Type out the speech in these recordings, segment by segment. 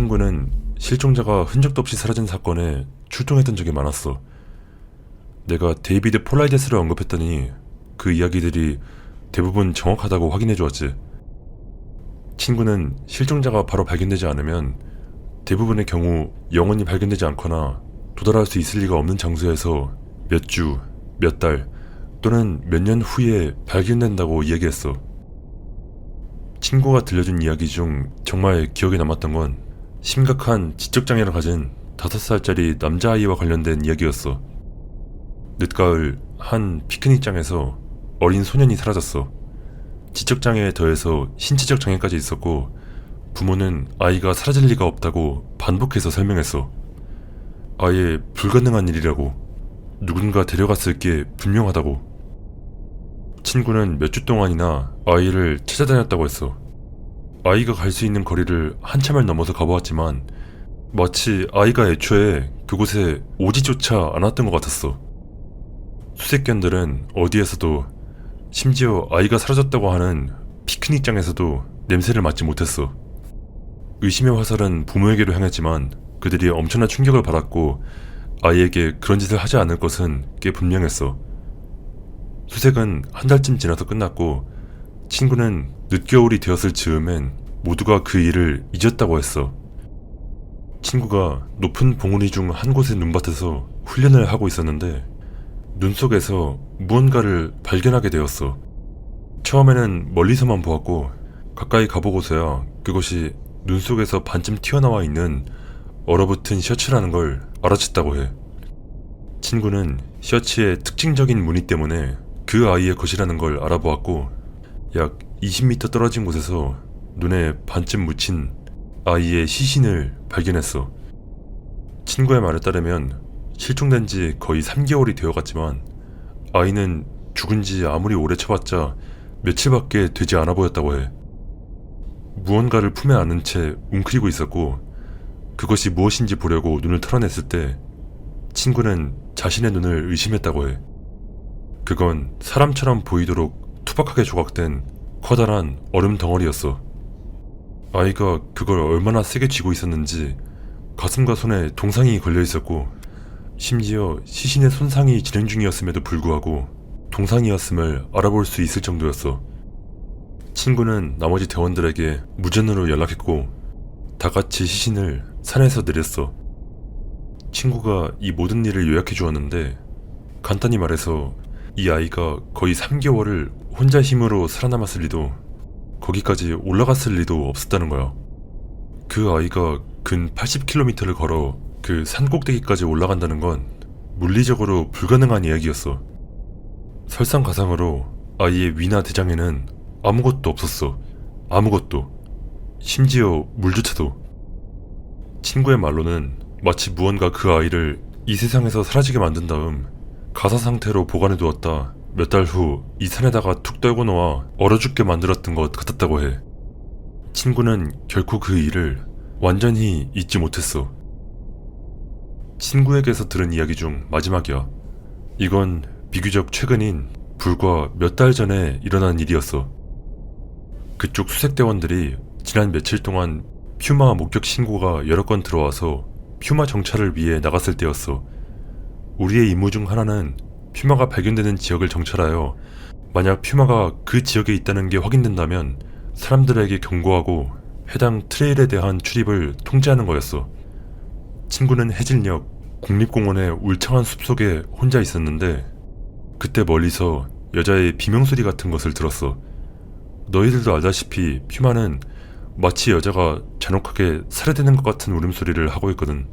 친구는 실종자가 흔적도 없이 사라진 사건에 출동했던 적이 많았어. 내가 데이비드 폴라이데스를 언급했더니 그 이야기들이 대부분 정확하다고 확인해 주었지. 친구는 실종자가 바로 발견되지 않으면 대부분의 경우 영원히 발견되지 않거나 도달할 수 있을 리가 없는 장소에서 몇 주, 몇 달 또는 몇 년 후에 발견된다고 이야기했어. 친구가 들려준 이야기 중 정말 기억에 남았던 건 심각한 지적장애를 가진 5살짜리 남자아이와 관련된 이야기였어. 늦가을 한 피크닉장에서 어린 소년이 사라졌어. 지적장애에 더해서 신체적 장애까지 있었고 부모는 아이가 사라질 리가 없다고 반복해서 설명했어. 아예 불가능한 일이라고 누군가 데려갔을 게 분명하다고. 친구는 몇 주 동안이나 아이를 찾아다녔다고 했어. 아이가 갈 수 있는 거리를 한참을 넘어서 가보았지만 마치 아이가 애초에 그곳에 오지조차 않았던 것 같았어. 수색견들은 어디에서도 심지어 아이가 사라졌다고 하는 피크닉장에서도 냄새를 맡지 못했어. 의심의 화살은 부모에게로 향했지만 그들이 엄청난 충격을 받았고 아이에게 그런 짓을 하지 않을 것은 꽤 분명했어. 수색은 한 달쯤 지나서 끝났고 친구는 늦겨울이 되었을 즈음엔 모두가 그 일을 잊었다고 했어. 친구가 높은 봉우리 중 한 곳의 눈밭에서 훈련을 하고 있었는데 눈 속에서 무언가를 발견하게 되었어. 처음에는 멀리서만 보았고 가까이 가보고서야 그것이 눈 속에서 반쯤 튀어나와 있는 얼어붙은 셔츠라는 걸 알아챘다고 해. 친구는 셔츠의 특징적인 무늬 때문에 그 아이의 것이라는 걸 알아보았고 약 20m 떨어진 곳에서 눈에 반쯤 묻힌 아이의 시신을 발견했어. 친구의 말에 따르면 실종된 지 거의 3개월이 되어갔지만 아이는 죽은 지 아무리 오래 쳐봤자 며칠밖에 되지 않아 보였다고 해. 무언가를 품에 안은 채 웅크리고 있었고 그것이 무엇인지 보려고 눈을 털어냈을 때 친구는 자신의 눈을 의심했다고 해. 그건 사람처럼 보이도록 투박하게 조각된 커다란 얼음 덩어리였어. 아이가 그걸 얼마나 세게 쥐고 있었는지 가슴과 손에 동상이 걸려 있었고 심지어 시신의 손상이 진행 중이었음에도 불구하고 동상이었음을 알아볼 수 있을 정도였어. 친구는 나머지 대원들에게 무전으로 연락했고 다 같이 시신을 산에서 내렸어. 친구가 이 모든 일을 요약해 주었는데 간단히 말해서 이 아이가 거의 3개월을 혼자 힘으로 살아남았을 리도 거기까지 올라갔을 리도 없었다는 거야. 그 아이가 근 80km를 걸어 그 산 꼭대기까지 올라간다는 건 물리적으로 불가능한 이야기였어. 설상가상으로 아이의 위나 대장에는 아무것도 없었어. 아무것도. 심지어 물조차도. 친구의 말로는 마치 무언가 그 아이를 이 세상에서 사라지게 만든 다음 가사 상태로 보관해 두었다 몇 달 후 이 산에다가 툭 떨고 놓아 얼어 죽게 만들었던 것 같았다고 해. 친구는 결코 그 일을 완전히 잊지 못했어. 친구에게서 들은 이야기 중 마지막이야. 이건 비교적 최근인 불과 몇 달 전에 일어난 일이었어. 그쪽 수색대원들이 지난 며칠 동안 퓨마 목격 신고가 여러 건 들어와서 퓨마 정찰을 위해 나갔을 때였어. 우리의 임무 중 하나는 퓨마가 발견되는 지역을 정찰하여 만약 퓨마가 그 지역에 있다는 게 확인된다면 사람들에게 경고하고 해당 트레일에 대한 출입을 통제하는 거였어. 친구는 해질녘 국립공원의 울창한 숲속에 혼자 있었는데 그때 멀리서 여자의 비명소리 같은 것을 들었어. 너희들도 알다시피 퓨마는 마치 여자가 잔혹하게 살해되는 것 같은 울음소리를 하고 있거든.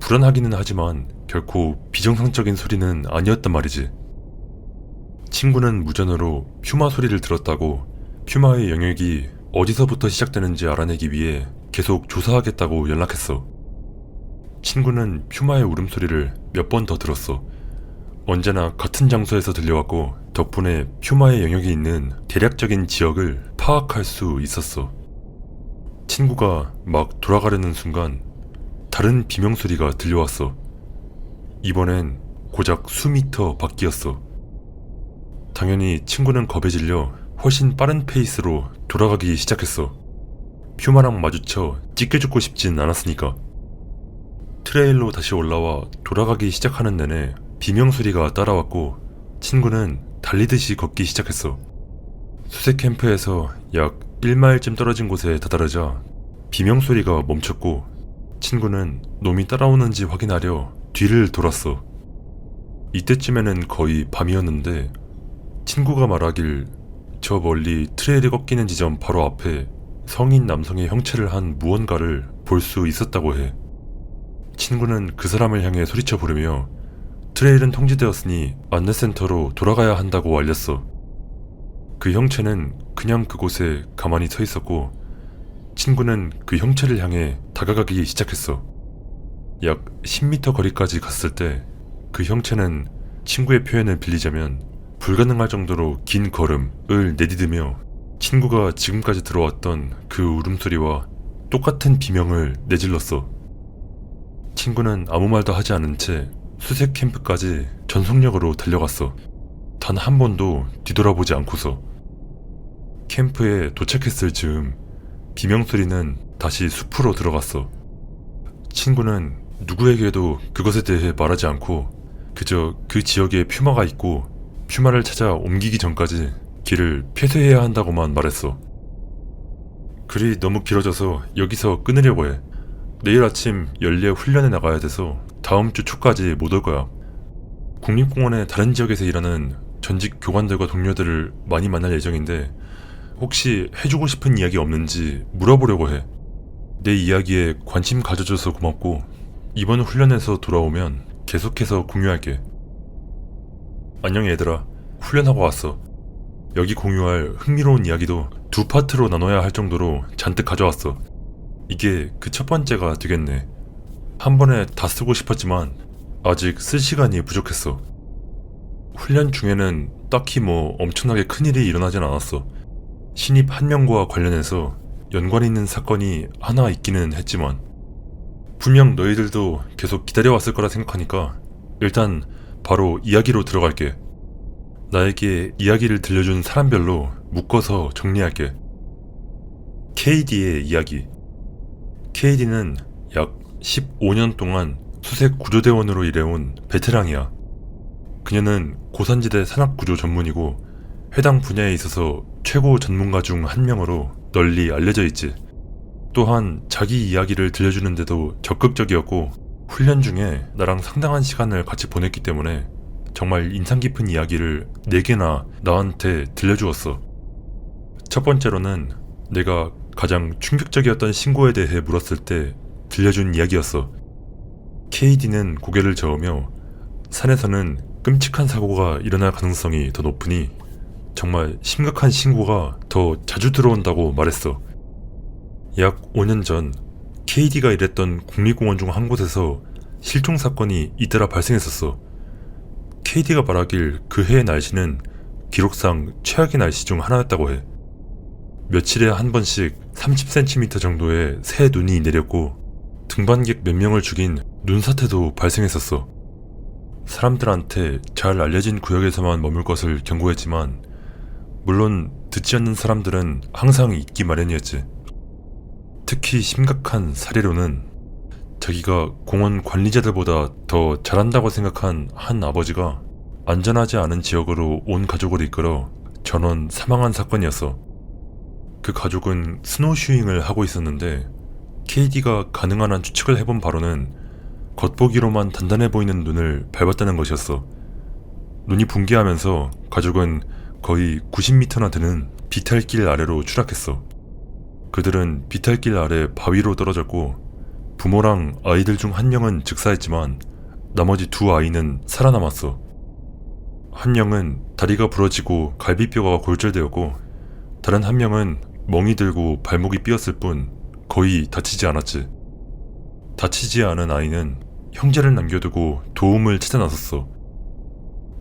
불안하기는 하지만 결코 비정상적인 소리는 아니었단 말이지. 친구는 무전으로 퓨마 소리를 들었다고 퓨마의 영역이 어디서부터 시작되는지 알아내기 위해 계속 조사하겠다고 연락했어. 친구는 퓨마의 울음소리를 몇 번 더 들었어. 언제나 같은 장소에서 들려왔고 덕분에 퓨마의 영역이 있는 대략적인 지역을 파악할 수 있었어. 친구가 막 돌아가려는 순간 다른 비명소리가 들려왔어. 이번엔 고작 수미터 밖이었어. 당연히 친구는 겁에 질려 훨씬 빠른 페이스로 돌아가기 시작했어. 퓨마랑 마주쳐 찢겨 죽고 싶진 않았으니까. 트레일로 다시 올라와 돌아가기 시작하는 내내 비명 소리가 따라왔고 친구는 달리듯이 걷기 시작했어. 수색 캠프에서 약 1마일쯤 떨어진 곳에 다다르자 비명 소리가 멈췄고 친구는 놈이 따라오는지 확인하려 뒤를 돌았어. 이때쯤에는 거의 밤이었는데 친구가 말하길 저 멀리 트레일이 꺾이는 지점 바로 앞에 성인 남성의 형체를 한 무언가를 볼 수 있었다고 해. 친구는 그 사람을 향해 소리쳐 부르며 트레일은 통제되었으니 안내센터로 돌아가야 한다고 알렸어. 그 형체는 그냥 그곳에 가만히 서 있었고 친구는 그 형체를 향해 다가가기 시작했어. 약 10m 거리까지 갔을 때 그 형체는 친구의 표현을 빌리자면 불가능할 정도로 긴 걸음을 내디디며 친구가 지금까지 들어왔던 그 울음소리와 똑같은 비명을 내질렀어. 친구는 아무 말도 하지 않은 채 수색 캠프까지 전속력으로 달려갔어. 단 한 번도 뒤돌아보지 않고서. 캠프에 도착했을 즈음 비명 소리는 다시 숲으로 들어갔어. 친구는 누구에게도 그것에 대해 말하지 않고 그저 그 지역에 퓨마가 있고 퓨마를 찾아 옮기기 전까지 길을 폐쇄해야 한다고만 말했어. 글이 너무 길어져서 여기서 끊으려고 해. 내일 아침 연례 훈련에 나가야 돼서 다음 주 초까지 못 올 거야. 국립공원의 다른 지역에서 일하는 전직 교관들과 동료들을 많이 만날 예정인데 혹시 해주고 싶은 이야기 없는지 물어보려고 해. 내 이야기에 관심 가져줘서 고맙고 이번 훈련에서 돌아오면 계속해서 공유할게. 안녕 얘들아. 훈련하고 왔어. 여기 공유할 흥미로운 이야기도 두 파트로 나눠야 할 정도로 잔뜩 가져왔어. 이게 그 첫 번째가 되겠네. 한 번에 다 쓰고 싶었지만 아직 쓸 시간이 부족했어. 훈련 중에는 딱히 뭐 엄청나게 큰일이 일어나진 않았어. 신입 한 명과 관련해서 연관 있는 사건이 하나 있기는 했지만 분명 너희들도 계속 기다려왔을 거라 생각하니까 일단 바로 이야기로 들어갈게. 나에게 이야기를 들려준 사람별로 묶어서 정리할게. KD의 이야기. KD는 약 15년 동안 수색 구조대원으로 일해온 베테랑이야. 그녀는 고산지대 산악구조 전문이고 해당 분야에 있어서 최고 전문가 중 한 명으로 널리 알려져 있지. 또한 자기 이야기를 들려주는데도 적극적이었고 훈련 중에 나랑 상당한 시간을 같이 보냈기 때문에 정말 인상 깊은 이야기를 4개나 나한테 들려주었어. 첫 번째로는 내가 가장 충격적이었던 신고에 대해 물었을 때 들려준 이야기였어. KD는 고개를 저으며 산에서는 끔찍한 사고가 일어날 가능성이 더 높으니 정말 심각한 신고가 더 자주 들어온다고 말했어. 약 5년 전 KD가 일했던 국립공원 중 한 곳에서 실종 사건이 잇따라 발생했었어. KD가 말하길 그 해의 날씨는 기록상 최악의 날씨 중 하나였다고 해. 며칠에 한 번씩 30cm 정도의 새 눈이 내렸고 등반객 몇 명을 죽인 눈사태도 발생했었어. 사람들한테 잘 알려진 구역에서만 머물 것을 경고했지만 물론 듣지 않는 사람들은 항상 있기 마련이었지. 특히 심각한 사례로는 자기가 공원 관리자들보다 더 잘한다고 생각한 한 아버지가 안전하지 않은 지역으로 온 가족을 이끌어 전원 사망한 사건이었어. 그 가족은 스노우슈잉을 하고 있었는데 KD가 가능한 한 추측을 해본 바로는 겉보기로만 단단해 보이는 눈을 밟았다는 것이었어. 눈이 붕괴하면서 가족은 거의 90m나 되는 비탈길 아래로 추락했어. 그들은 비탈길 아래 바위로 떨어졌고 부모랑 아이들 중 한 명은 즉사했지만 나머지 두 아이는 살아남았어. 한 명은 다리가 부러지고 갈비뼈가 골절되었고 다른 한 명은 멍이 들고 발목이 삐었을 뿐 거의 다치지 않았지. 다치지 않은 아이는 형제를 남겨두고 도움을 찾아 나섰어.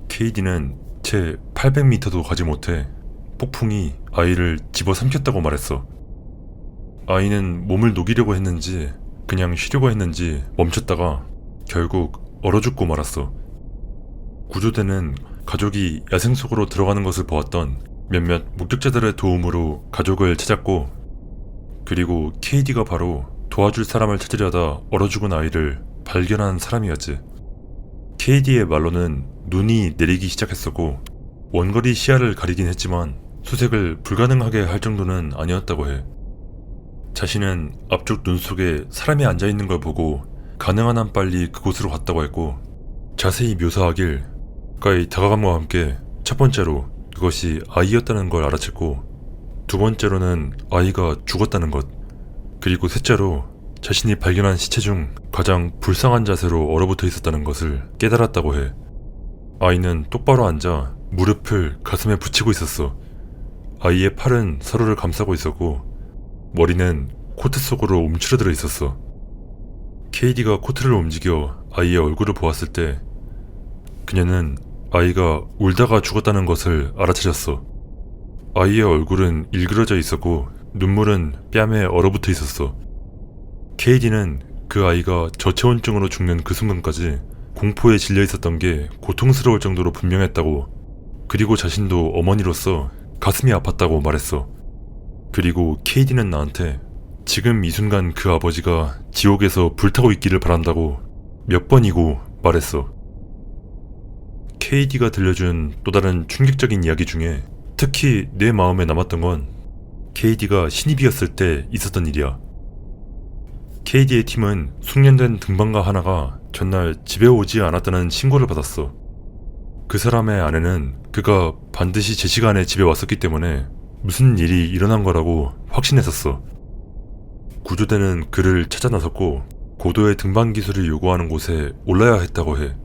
KD는 채 800m도 가지 못해 폭풍이 아이를 집어삼켰다고 말했어. 아이는 몸을 녹이려고 했는지 그냥 쉬려고 했는지 멈췄다가 결국 얼어 죽고 말았어. 구조대는 가족이 야생 속으로 들어가는 것을 보았던 몇몇 목격자들의 도움으로 가족을 찾았고 그리고 KD가 바로 도와줄 사람을 찾으려다 얼어 죽은 아이를 발견한 사람이었지. KD의 말로는 눈이 내리기 시작했었고 원거리 시야를 가리긴 했지만 수색을 불가능하게 할 정도는 아니었다고 해. 자신은 앞쪽 눈 속에 사람이 앉아 있는 걸 보고 가능한 한 빨리 그곳으로 갔다고 했고 자세히 묘사하길 가까이 다가감과 함께 첫 번째로 그것이 아이였다는 걸 알아챘고 두 번째로는 아이가 죽었다는 것 그리고 셋째로 자신이 발견한 시체 중 가장 불쌍한 자세로 얼어붙어 있었다는 것을 깨달았다고 해. 아이는 똑바로 앉아 무릎을 가슴에 붙이고 있었어. 아이의 팔은 서로를 감싸고 있었고 머리는 코트 속으로 움츠러들어 있었어. KD가 코트를 움직여 아이의 얼굴을 보았을 때 그녀는 아이가 울다가 죽었다는 것을 알아차렸어. 아이의 얼굴은 일그러져 있었고 눈물은 뺨에 얼어붙어 있었어. KD는 그 아이가 저체온증으로 죽는 그 순간까지 공포에 질려 있었던 게 고통스러울 정도로 분명했다고 그리고 자신도 어머니로서 가슴이 아팠다고 말했어. 그리고 KD는 나한테 지금 이 순간 그 아버지가 지옥에서 불타고 있기를 바란다고 몇 번이고 말했어. KD가 들려준 또 다른 충격적인 이야기 중에 특히 내 마음에 남았던 건 KD가 신입이었을 때 있었던 일이야. KD의 팀은 숙련된 등반가 하나가 전날 집에 오지 않았다는 신고를 받았어. 그 사람의 아내는 그가 반드시 제 시간에 집에 왔었기 때문에 무슨 일이 일어난 거라고 확신했었어. 구조대는 그를 찾아 나섰고 고도의 등반 기술을 요구하는 곳에 올라야 했다고 해.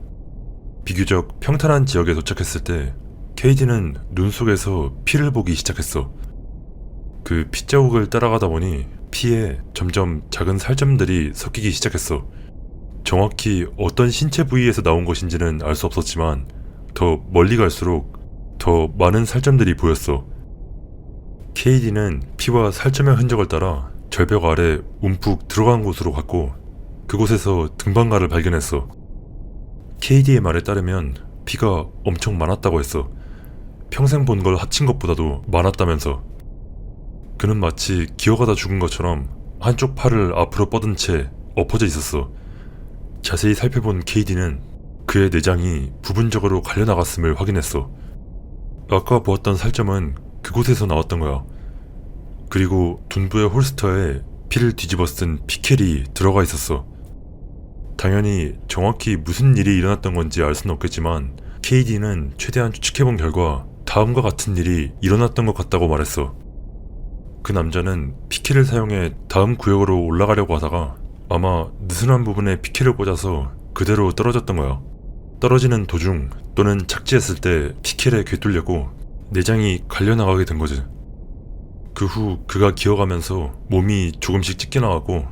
비교적 평탄한 지역에 도착했을 때 케이지는 눈 속에서 피를 보기 시작했어. 그 핏자국을 따라가다 보니 피에 점점 작은 살점들이 섞이기 시작했어. 정확히 어떤 신체 부위에서 나온 것인지는 알 수 없었지만 더 멀리 갈수록 더 많은 살점들이 보였어. KD는 피와 살점의 흔적을 따라 절벽 아래 움푹 들어간 곳으로 갔고 그곳에서 등반가를 발견했어. KD의 말에 따르면 피가 엄청 많았다고 했어. 평생 본 걸 합친 것보다도 많았다면서. 그는 마치 기어가다 죽은 것처럼 한쪽 팔을 앞으로 뻗은 채 엎어져 있었어. 자세히 살펴본 KD는 그의 내장이 부분적으로 갈려나갔음을 확인했어. 아까 보았던 살점은 그곳에서 나왔던 거야. 그리고 둔부의 홀스터에 피를 뒤집어 쓴 피켈이 들어가 있었어. 당연히 정확히 무슨 일이 일어났던 건지 알 수는 없겠지만 KD는 최대한 추측해본 결과 다음과 같은 일이 일어났던 것 같다고 말했어. 그 남자는 피켈을 사용해 다음 구역으로 올라가려고 하다가 아마 느슨한 부분에 피켈을 꽂아서 그대로 떨어졌던 거야. 떨어지는 도중 또는 착지했을 때 피켈에 꿰뚫렸고 내장이 갈려나가게 된 거지. 그 후 그가 기어가면서 몸이 조금씩 찢겨나가고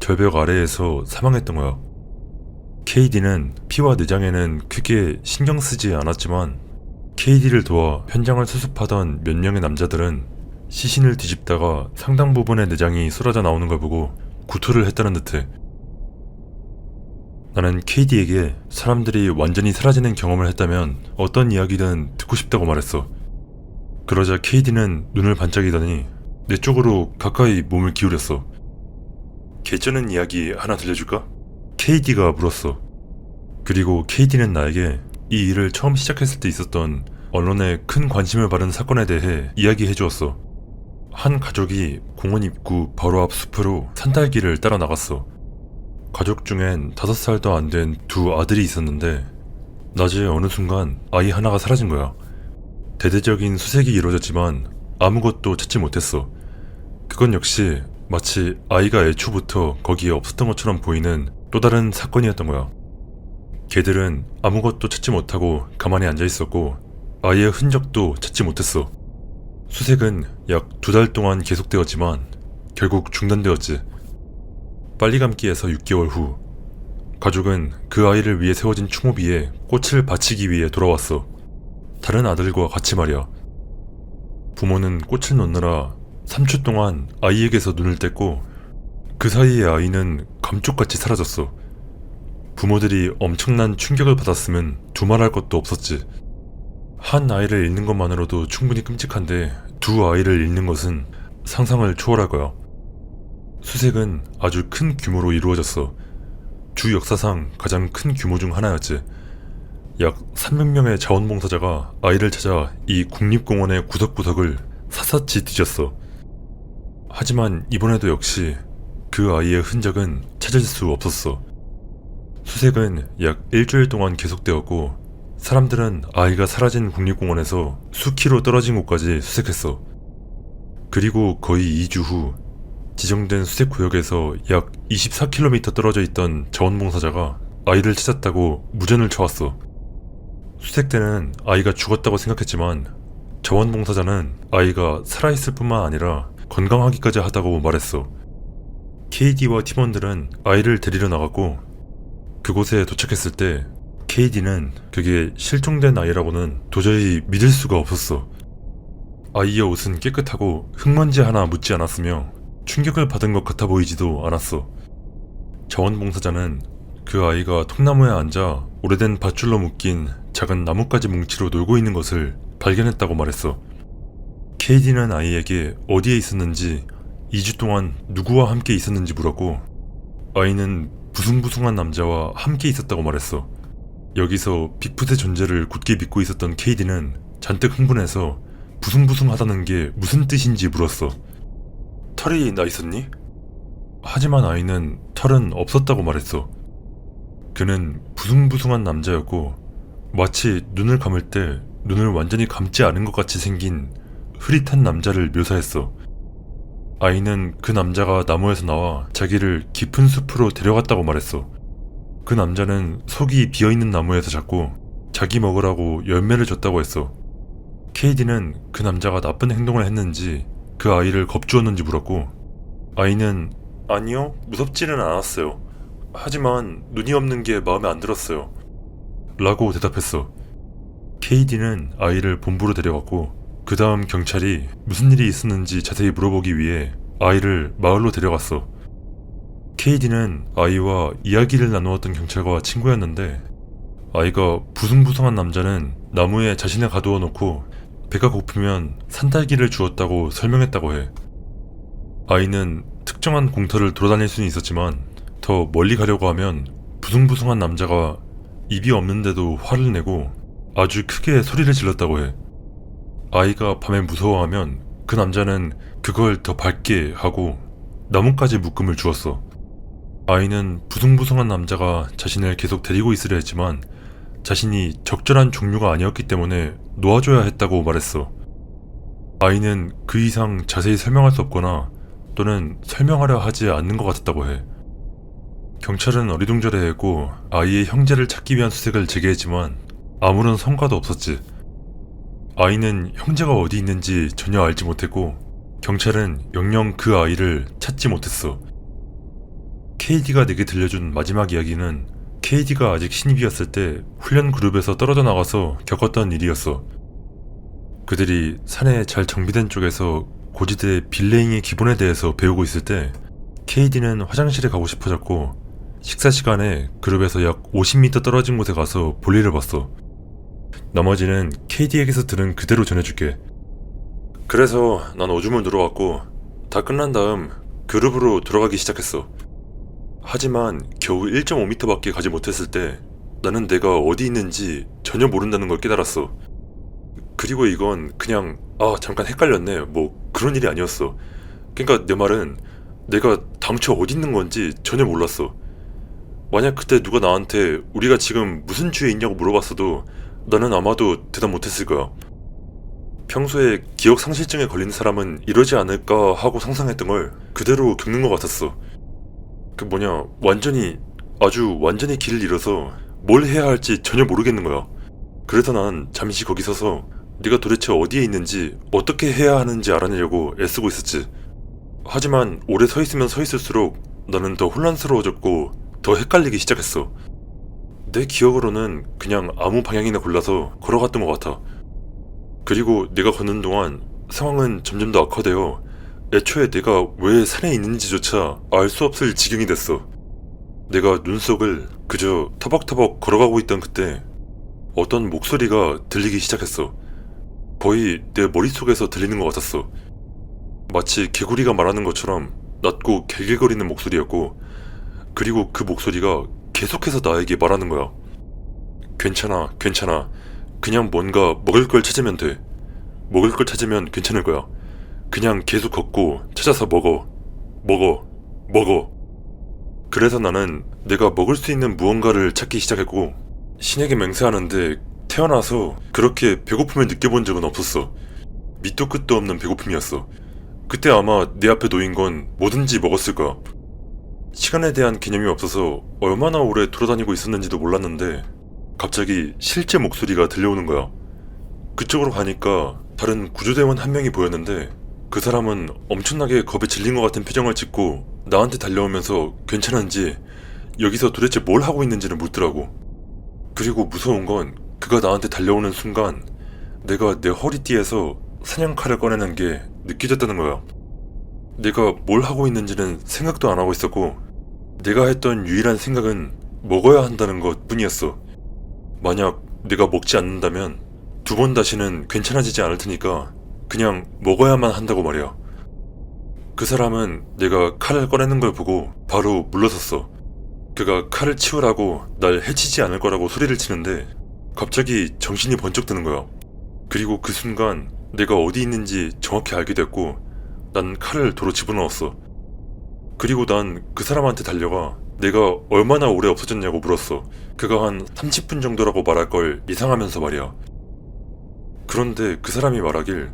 절벽 아래에서 사망했던 거야. KD는 피와 내장에는 크게 신경 쓰지 않았지만 KD를 도와 현장을 수습하던 몇 명의 남자들은 시신을 뒤집다가 상당 부분의 내장이 쏟아져 나오는 걸 보고 구토를 했다는 듯해. 나는 KD에게 사람들이 완전히 사라지는 경험을 했다면 어떤 이야기든 듣고 싶다고 말했어. 그러자 KD는 눈을 반짝이더니 내 쪽으로 가까이 몸을 기울였어. 개쩌는 이야기 하나 들려줄까? KD가 물었어. 그리고 KD는 나에게 이 일을 처음 시작했을 때 있었던 언론에 큰 관심을 받은 사건에 대해 이야기해 주었어. 한 가족이 공원 입구 바로 앞 숲으로 산딸기를 따라 나갔어. 가족 중엔 다섯 살도 안 된 두 아들이 있었는데 낮에 어느 순간 아이 하나가 사라진 거야. 대대적인 수색이 이루어졌지만 아무것도 찾지 못했어. 그건 역시 마치 아이가 애초부터 거기에 없었던 것처럼 보이는 또 다른 사건이었던 거야. 걔들은 아무것도 찾지 못하고 가만히 앉아 있었고 아이의 흔적도 찾지 못했어. 수색은 약 두 달 동안 계속되었지만 결국 중단되었지. 빨리 감기에서 6개월 후 가족은 그 아이를 위해 세워진 추모 비에 꽃을 바치기 위해 돌아왔어. 다른 아들과 같이 말이야. 부모는 꽃을 놓느라 3초 동안 아이에게서 눈을 뗐고 그 사이에 아이는 감쪽같이 사라졌어. 부모들이 엄청난 충격을 받았으면 두말할 것도 없었지. 한 아이를 잃는 것만으로도 충분히 끔찍한데 두 아이를 잃는 것은 상상을 초월할 거야. 수색은 아주 큰 규모로 이루어졌어. 주 역사상 가장 큰 규모 중 하나였지. 약 300명의 자원봉사자가 아이를 찾아 이 국립공원의 구석구석을 샅샅이 뒤졌어. 하지만 이번에도 역시 그 아이의 흔적은 찾을 수 없었어. 수색은 약 일주일 동안 계속되었고 사람들은 아이가 사라진 국립공원에서 수키로 떨어진 곳까지 수색했어. 그리고 거의 2주 후 지정된 수색 구역에서 약 24km 떨어져 있던 자원봉사자가 아이를 찾았다고 무전을 쳐왔어. 수색대는 아이가 죽었다고 생각했지만 자원봉사자는 아이가 살아있을 뿐만 아니라 건강하기까지 하다고 말했어. KD와 팀원들은 아이를 데리러 나갔고 그곳에 도착했을 때 KD는 그게 실종된 아이라고는 도저히 믿을 수가 없었어. 아이의 옷은 깨끗하고 흙먼지 하나 묻지 않았으며 충격을 받은 것 같아 보이지도 않았어. 자원봉사자는 그 아이가 통나무에 앉아 오래된 밧줄로 묶인 작은 나뭇가지 뭉치로 놀고 있는 것을 발견했다고 말했어. KD는 아이에게 어디에 있었는지 2주 동안 누구와 함께 있었는지 물었고 아이는 부숭부숭한 남자와 함께 있었다고 말했어. 여기서 빅풋의 존재를 굳게 믿고 있었던 KD는 잔뜩 흥분해서 부숭부숭하다는 게 무슨 뜻인지 물었어. 털이 나 있었니? 하지만 아이는 털은 없었다고 말했어. 그는 부숭부숭한 남자였고 마치 눈을 감을 때 눈을 완전히 감지 않은 것 같이 생긴 흐릿한 남자를 묘사했어. 아이는 그 남자가 나무에서 나와 자기를 깊은 숲으로 데려갔다고 말했어. 그 남자는 속이 비어있는 나무에서 잡고 자기 먹으라고 열매를 줬다고 했어. KD는 그 남자가 나쁜 행동을 했는지 그 아이를 겁주었는지 물었고 아이는 아니요 무섭지는 않았어요. 하지만 눈이 없는 게 마음에 안 들었어요. 라고 대답했어. KD는 아이를 본부로 데려갔고 그 다음 경찰이 무슨 일이 있었는지 자세히 물어보기 위해 아이를 마을로 데려갔어. KD는 아이와 이야기를 나누었던 경찰과 친구였는데 아이가 부숭부숭한 남자는 나무에 자신을 가두어 놓고 배가 고프면 산딸기를 주었다고 설명했다고 해. 아이는 특정한 공터를 돌아다닐 수는 있었지만 더 멀리 가려고 하면 부숭부숭한 남자가 입이 없는데도 화를 내고 아주 크게 소리를 질렀다고 해. 아이가 밤에 무서워하면 그 남자는 그걸 더 밝게 하고 나뭇가지 묶음을 주었어. 아이는 부숭부숭한 남자가 자신을 계속 데리고 있으려 했지만 자신이 적절한 종류가 아니었기 때문에 놓아줘야 했다고 말했어. 아이는 그 이상 자세히 설명할 수 없거나 또는 설명하려 하지 않는 것 같았다고 해. 경찰은 어리둥절해했고 아이의 형제를 찾기 위한 수색을 재개했지만 아무런 성과도 없었지. 아이는 형제가 어디 있는지 전혀 알지 못했고 경찰은 영영 그 아이를 찾지 못했어. KD가 내게 들려준 마지막 이야기는 KD가 아직 신입이었을 때 훈련 그룹에서 떨어져 나가서 겪었던 일이었어. 그들이 산에 잘 정비된 쪽에서 고지대 빌레잉의 기본에 대해서 배우고 있을 때 KD는 화장실에 가고 싶어졌고 식사 시간에 그룹에서 약 50m 떨어진 곳에 가서 볼일을 봤어. 나머지는 KD에게서 들은 그대로 전해줄게. 그래서 난 오줌을 누러왔고 다 끝난 다음 그룹으로 돌아가기 시작했어. 하지만 겨우 1.5m밖에 가지 못했을 때 나는 내가 어디 있는지 전혀 모른다는 걸 깨달았어. 그리고 이건 그냥 아 잠깐 헷갈렸네 뭐 그런 일이 아니었어. 그러니까 내 말은 내가 당초 어디 있는 건지 전혀 몰랐어. 만약 그때 누가 나한테 우리가 지금 무슨 주에 있냐고 물어봤어도 나는 아마도 대답 못했을 거야. 평소에 기억 상실증에 걸린 사람은 이러지 않을까 하고 상상했던 걸 그대로 겪는 것 같았어. 그 뭐냐 완전히 아주 완전히 길을 잃어서 뭘 해야 할지 전혀 모르겠는 거야. 그래서 난 잠시 거기 서서 네가 도대체 어디에 있는지 어떻게 해야 하는지 알아내려고 애쓰고 있었지. 하지만 오래 서 있으면 서 있을수록 나는 더 혼란스러워졌고 더 헷갈리기 시작했어. 내 기억으로는 그냥 아무 방향이나 골라서 걸어갔던 것 같아. 그리고 내가 걷는 동안 상황은 점점 더 악화되어 애초에 내가 왜 산에 있는지조차 알 수 없을 지경이 됐어. 내가 눈 속을 그저 터벅터벅 걸어가고 있던 그때 어떤 목소리가 들리기 시작했어. 거의 내 머릿속에서 들리는 것 같았어. 마치 개구리가 말하는 것처럼 낮고 개길거리는 목소리였고 그리고 그 목소리가 계속해서 나에게 말하는 거야. 괜찮아, 괜찮아. 그냥 뭔가 먹을 걸 찾으면 돼. 먹을 걸 찾으면 괜찮을 거야. 그냥 계속 걷고 찾아서 먹어. 먹어. 먹어. 그래서 나는 내가 먹을 수 있는 무언가를 찾기 시작했고 신에게 맹세하는데 태어나서 그렇게 배고픔을 느껴본 적은 없었어. 밑도 끝도 없는 배고픔이었어. 그때 아마 내 앞에 놓인 건 뭐든지 먹었을 거야. 시간에 대한 개념이 없어서 얼마나 오래 돌아다니고 있었는지도 몰랐는데 갑자기 실제 목소리가 들려오는 거야. 그쪽으로 가니까 다른 구조대원 한 명이 보였는데 그 사람은 엄청나게 겁에 질린 것 같은 표정을 짓고 나한테 달려오면서 괜찮은지 여기서 도대체 뭘 하고 있는지를 묻더라고. 그리고 무서운 건 그가 나한테 달려오는 순간 내가 내 허리띠에서 사냥칼을 꺼내는 게 느껴졌다는 거야. 내가 뭘 하고 있는지는 생각도 안 하고 있었고 내가 했던 유일한 생각은 먹어야 한다는 것 뿐이었어. 만약 내가 먹지 않는다면 두 번 다시는 괜찮아지지 않을 테니까 그냥 먹어야만 한다고 말이야. 그 사람은 내가 칼을 꺼내는 걸 보고 바로 물러섰어. 그가 칼을 치우라고 날 해치지 않을 거라고 소리를 치는데 갑자기 정신이 번쩍 드는 거야. 그리고 그 순간 내가 어디 있는지 정확히 알게 됐고 난 칼을 도로 집어넣었어. 그리고 난 그 사람한테 달려가 내가 얼마나 오래 없어졌냐고 물었어. 그가 한 30분 정도라고 말할 걸 예상하면서 말이야. 그런데 그 사람이 말하길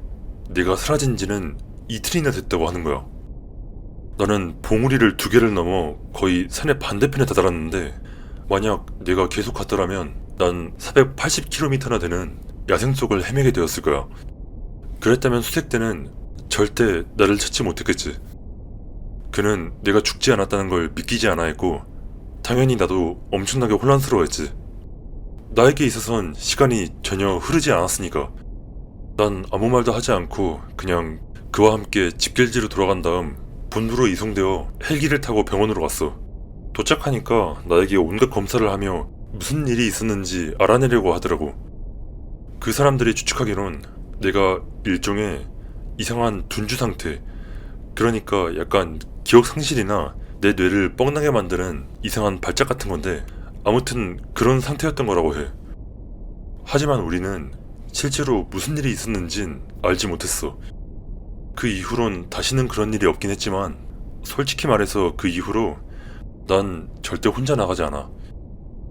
내가 사라진 지는 이틀이나 됐다고 하는 거야. 나는 봉우리를 두 개를 넘어 거의 산의 반대편에 다다랐는데 만약 내가 계속 갔더라면 난 480km나 되는 야생 속을 헤매게 되었을 거야. 그랬다면 수색대는 절대 나를 찾지 못했겠지. 그는 내가 죽지 않았다는 걸 믿기지 않아 했고 당연히 나도 엄청나게 혼란스러워했지. 나에게 있어선 시간이 전혀 흐르지 않았으니까. 난 아무 말도 하지 않고 그냥 그와 함께 집결지로 돌아간 다음 본부로 이송되어 헬기를 타고 병원으로 갔어. 도착하니까 나에게 온갖 검사를 하며 무슨 일이 있었는지 알아내려고 하더라고. 그 사람들이 추측하기론 내가 일종의 이상한 둔주 상태, 그러니까 약간 기억 상실이나 내 뇌를 뻥나게 만드는 이상한 발작 같은 건데 아무튼 그런 상태였던 거라고 해. 하지만 우리는 실제로 무슨 일이 있었는진 알지 못했어. 그 이후론 다시는 그런 일이 없긴 했지만 솔직히 말해서 그 이후로 난 절대 혼자 나가지 않아.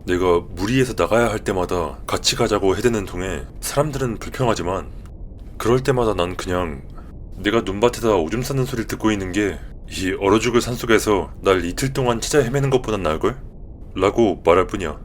내가 무리해서 나가야 할 때마다 같이 가자고 해대는 통에 사람들은 불평하지만 그럴 때마다 난 그냥 내가 눈밭에다 오줌 싸는 소리를 듣고 있는 게 이 얼어 죽을 산속에서 날 이틀 동안 찾아 헤매는 것보단 나을걸? 라고 말할 뿐이야.